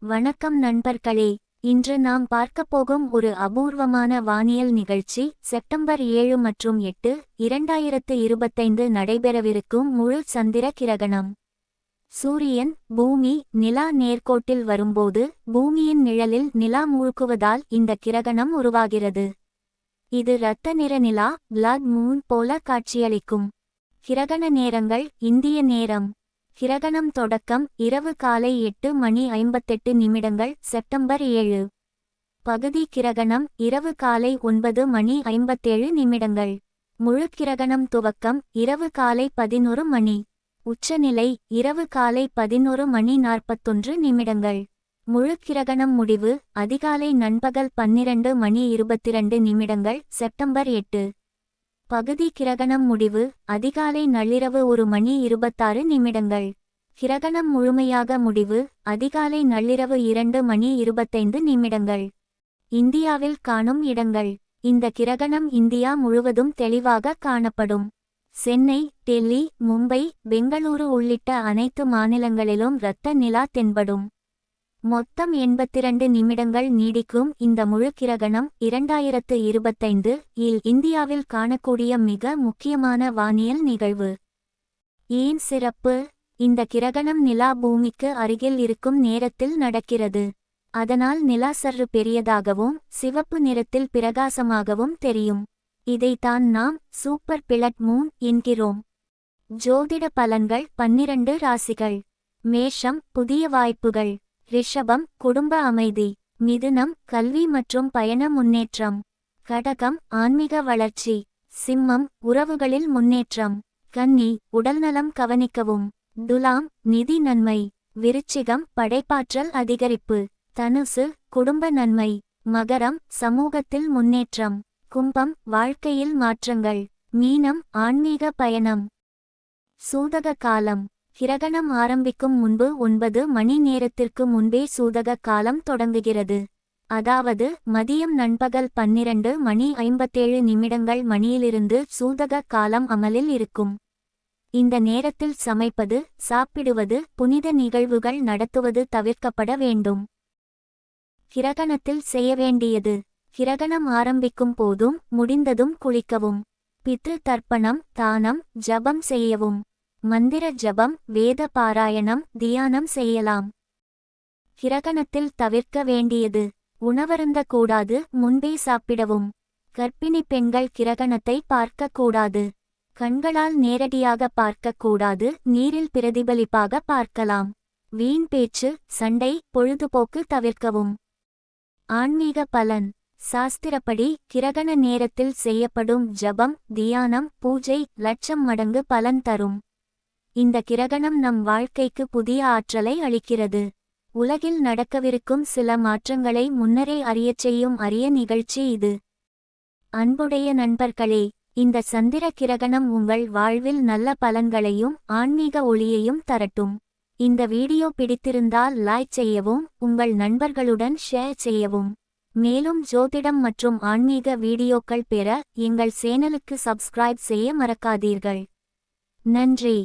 வணக்கம் நண்பர்களே இன்று நாம் பார்க்கப் போகும் ஒரு அபூர்வமான வானியல் நிகழ்ச்சி செப்டம்பர் ஏழு மற்றும் எட்டு இரண்டாயிரத்து இருபத்தைந்து நடைபெறவிருக்கும் முழு சந்திர கிரகணம். சூரியன் பூமி நிலா நேர்கோட்டில் வரும்போது பூமியின் நிழலில் நிலா மூழ்குவதால் இந்த கிரகணம் உருவாகிறது. இது இரத்த நிற நிலா பிளட் மூன் போல காட்சியளிக்கும். கிரகண நேரங்கள் இந்திய நேரம். கிரகணம் தொடக்கம். இரவு காலை எட்டு மணி ஐம்பத்தெட்டு நிமிடங்கள். செப்டம்பர் ஏழு. பகுதி கிரகணம். இரவு காலை ஒன்பது மணி ஐம்பத்தேழு நிமிடங்கள். முழு கிரகணம் துவக்கம். இரவு காலை பதினொரு மணி. உச்சநிலை. இரவு காலை பதினொரு மணி நாற்பத்தொன்று நிமிடங்கள். முழு கிரகணம் முடிவு. அதிகாலை நண்பகல் பன்னிரண்டு மணி இருபத்திரண்டு நிமிடங்கள். செப்டம்பர் எட்டு. பகுதி கிரகணம் முடிவு அதிகாலை நள்ளிரவு ஒரு மணி இருபத்தாறு நிமிடங்கள். கிரகணம் முழுமையாக முடிவு அதிகாலை நள்ளிரவு இரண்டு மணி இருபத்தைந்து நிமிடங்கள். இந்தியாவில் காணும் இடங்கள். இந்த கிரகணம் இந்தியா முழுவதும் தெளிவாக காணப்படும். சென்னை டெல்லி மும்பை பெங்களூரு உள்ளிட்ட அனைத்து மாநிலங்களிலும் இரத்த நிலா தென்படும். மொத்தம் எண்பத்திரண்டு நிமிடங்கள் நீடிக்கும் இந்த முழு கிரகணம் இரண்டாயிரத்து இருபத்தைந்து இல் இந்தியாவில் காணக்கூடிய மிக முக்கியமான வானியல் நிகழ்வு. ஏன் சிறப்பு? இந்த கிரகணம் நிலா பூமிக்கு அருகில் இருக்கும் நேரத்தில் நடக்கிறது. அதனால் நிலா சற்று பெரியதாகவும் சிவப்பு நிறத்தில் பிரகாசமாகவும் தெரியும். இதைத்தான் நாம் சூப்பர் பிளட் மூன் என்கிறோம். ஜோதிட பலன்கள் பன்னிரண்டு ராசிகள். மேஷம் புதிய வாய்ப்புகள். ரிஷபம் குடும்ப அமைதி மிதுனம் கல்வி மற்றும் பயண முன்னேற்றம் கடகம் ஆன்மீக வளர்ச்சி சிம்மம் உறவுகளில் முன்னேற்றம் கன்னி உடல்நலம் கவனிக்கவும் துலாம் நிதி நன்மை விருச்சிகம் படைப்பாற்றல் அதிகரிப்பு தனுசு குடும்ப நன்மை மகரம் சமூகத்தில் முன்னேற்றம் கும்பம் வாழ்க்கையில் மாற்றங்கள் மீனம் ஆன்மீக பயணம். சூதக காலம் கிரகணம் ஆரம்பிக்கும் முன்பு ஒன்பது மணி நேரத்திற்கு முன்பே சூதக காலம் தொடங்குகிறது. அதாவது மதியம் நண்பகல் பன்னிரண்டு மணி ஐம்பத்தேழு நிமிடங்கள் மணியிலிருந்து சூதக காலம் அமலில் இருக்கும். இந்த நேரத்தில் சமைப்பது சாப்பிடுவது புனித நிகழ்வுகள் நடத்துவது தவிர்க்கப்பட வேண்டும். கிரகணத்தில் செய்ய வேண்டியது கிரகணம் ஆரம்பிக்கும் போதும் முடிந்ததும் குளிக்கவும். பித்ரு தர்ப்பணம் தானம் ஜபம் செய்யவும். மந்திர ஜபம் வேத பாராயணம் தியானம் செய்யலாம். கிரகணத்தில் தவிர்க்க வேண்டியது. உணவருந்த கூடாது முன்பே சாப்பிடவும். கர்ப்பிணி பெண்கள் கிரகணத்தை பார்க்கக்கூடாது கண்களால் நேரடியாக பார்க்கக்கூடாது நீரில் பிரதிபலிப்பாக பார்க்கலாம். வீண் பேச்சு சண்டை பொழுதுபோக்கு தவிர்க்கவும். ஆன்மீக பலன். சாஸ்திரப்படி கிரகண நேரத்தில் செய்யப்படும் ஜபம் தியானம் பூஜை லட்சம் மடங்கு பலன் தரும். இந்த கிரகணம் நம் வாழ்க்கைக்கு புதிய ஆற்றலை அளிக்கிறது. உலகில் நடக்கவிருக்கும் சில மாற்றங்களை முன்னரே அறியச் செய்யும் அரிய நிகழ்ச்சி இது. அன்புடைய நண்பர்களே இந்த சந்திர கிரகணம் உங்கள் வாழ்வில் நல்ல பலன்களையும் ஆன்மீக ஒளியையும் தரட்டும். இந்த வீடியோ பிடித்திருந்தால் லைக் செய்யவும் உங்கள் நண்பர்களுடன் ஷேர் செய்யவும். மேலும் ஜோதிடம் மற்றும் ஆன்மீக வீடியோக்கள் பெற எங்கள் சேனலுக்கு சப்ஸ்கிரைப் செய்ய மறக்காதீர்கள். நன்றி.